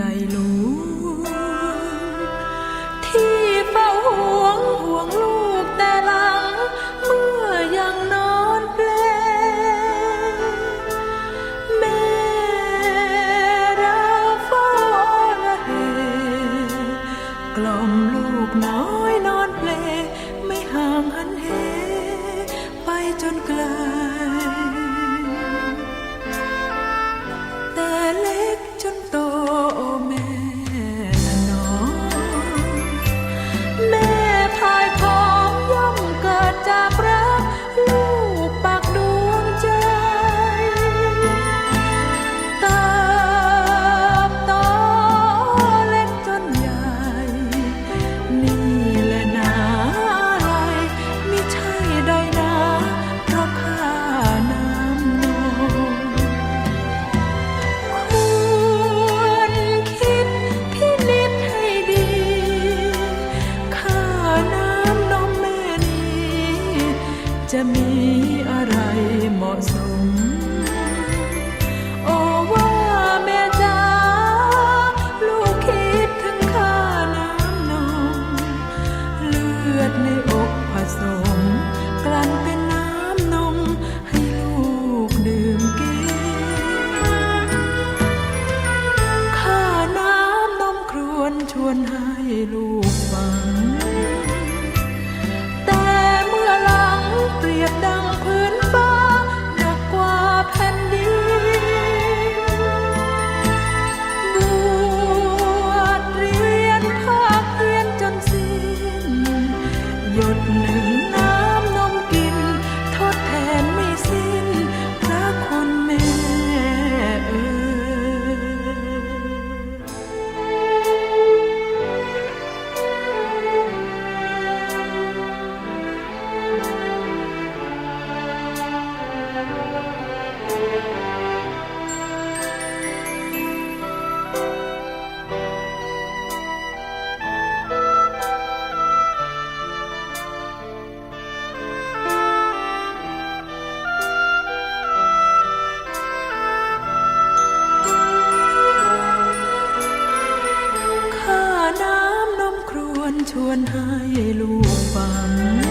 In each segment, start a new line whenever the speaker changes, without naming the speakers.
ใหญ่หลวงที่เฝ้าห่วงห่วงลูกแต่หลัง เมื่อยังนอนเปลแม่เราเฝ้าระเหกล่อมลูกน้อยนอนเปลไม่ห่างหันเหไปจนไกล จะมีอะไรเหมาะสม โอ้ว่าแม่จ๋าลูกคิดถึงค่าน้ำนมเลือดใน ชวนให้ลูกฟัง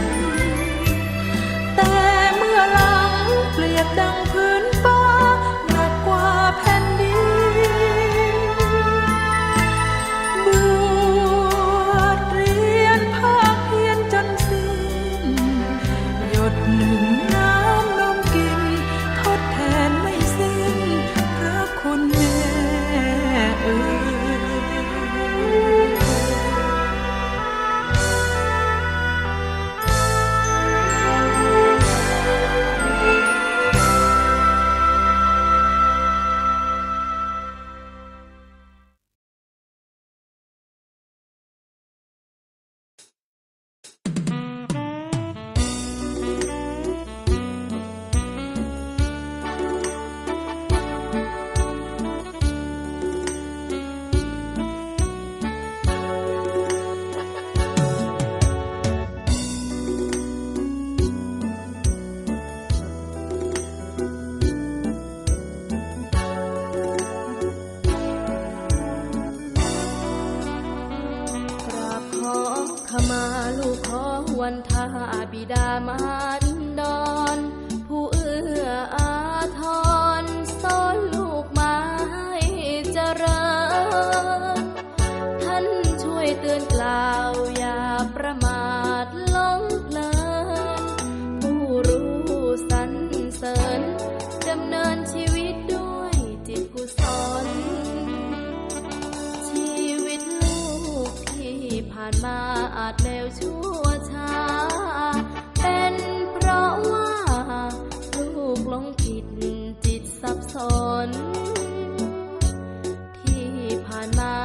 วันทาบิดามา
รดอนผู้เอื้ออาทรสอนลูกมาให้เจริญ ท่านช่วยเตือนกล่าวอย่าประมาทหลงเพลิน ผู้รู้สรรเสริญดำเนินชีวิตด้วยจิตกุศล ชีวิตลูกที่ผ่านมาอาจเล หลงผิดจิตสับสน ที่ผ่านมา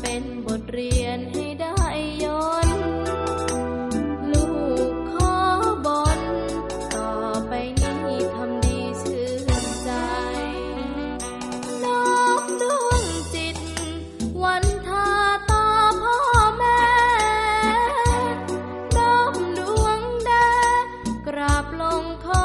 เป็นบทเรียนให้ได้ย้อน ลูกขอบนต่อไปนี้ทำดีชื่นใจน้อมดวงจิต วันทาต่อพ่อแม่น้อมดวงแดกราบลงขอ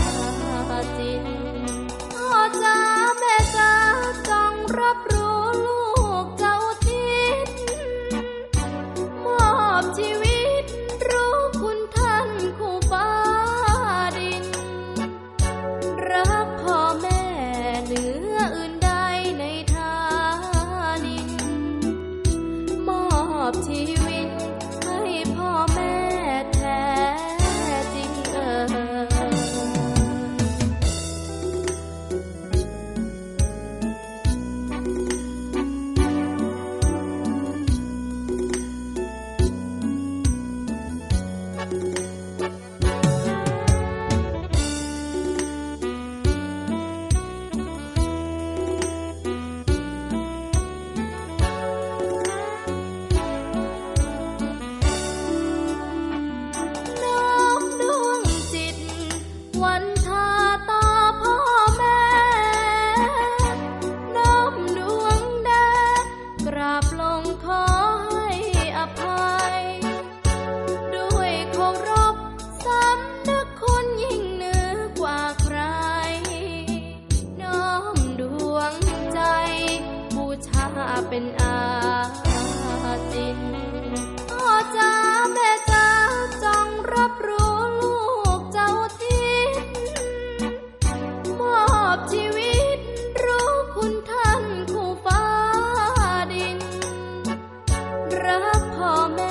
home.